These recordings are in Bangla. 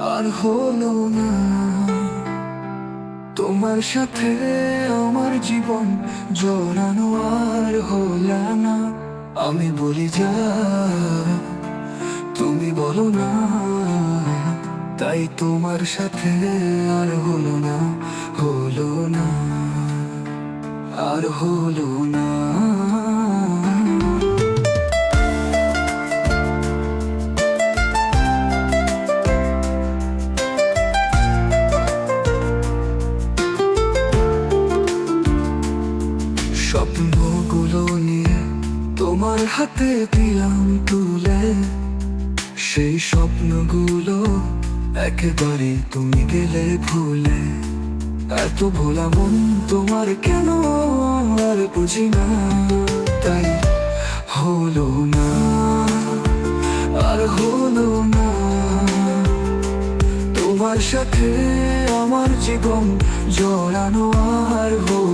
আর হলো না। তোমার সাথে আমার জীবন জড়ানো আর হলো না। আমি বলি, যা, তুমি বলো না। তাই তোমার সাথে আর হলো না হলো না, আর হলো না। তোমার হাতে দিলাম তুলে। সেই স্বপ্নগুলো একেবারে তুমি গেলে ভুলে। এত ভোলা মন তোমার কেন আর বুঝি না। তাই হলো না, আর হলো না। তোমার সাথে আমার জীবন জড়ানো আর হলো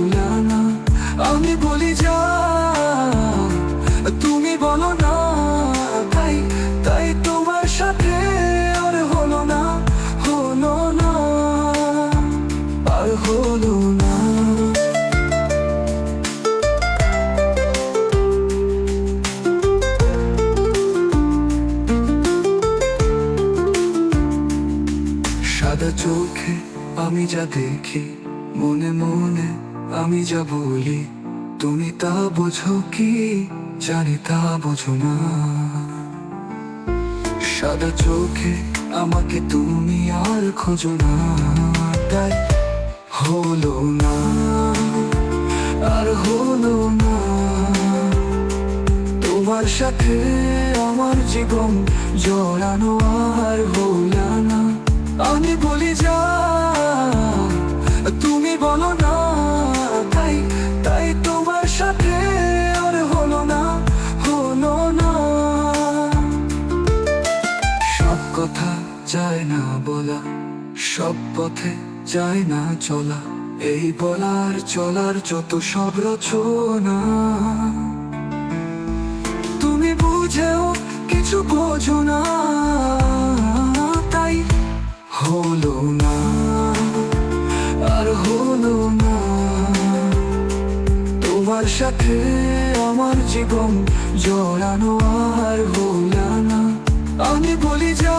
সাদা চোখে আমি যা দেখি, মনে মনে আমি যা বলি, তুমি তা বোঝো কি, জানি তা বোঝো না। সাদা চোখে আমাকে তুমি আর খোঁজো না, তাই হলো না, আর হলো না। তোমার সাথে আমার জীবন জড়ানো আর হলো না। সব পথে যায় না চলা। এই বলার, চলার যত সব রচনা। তুমি বুঝেও কিছু বোঝো না, তাই হলো না, আর হলো না। তোমার সাথে আমার জীবন জড়ানো আর হলো না। আমি বলি যা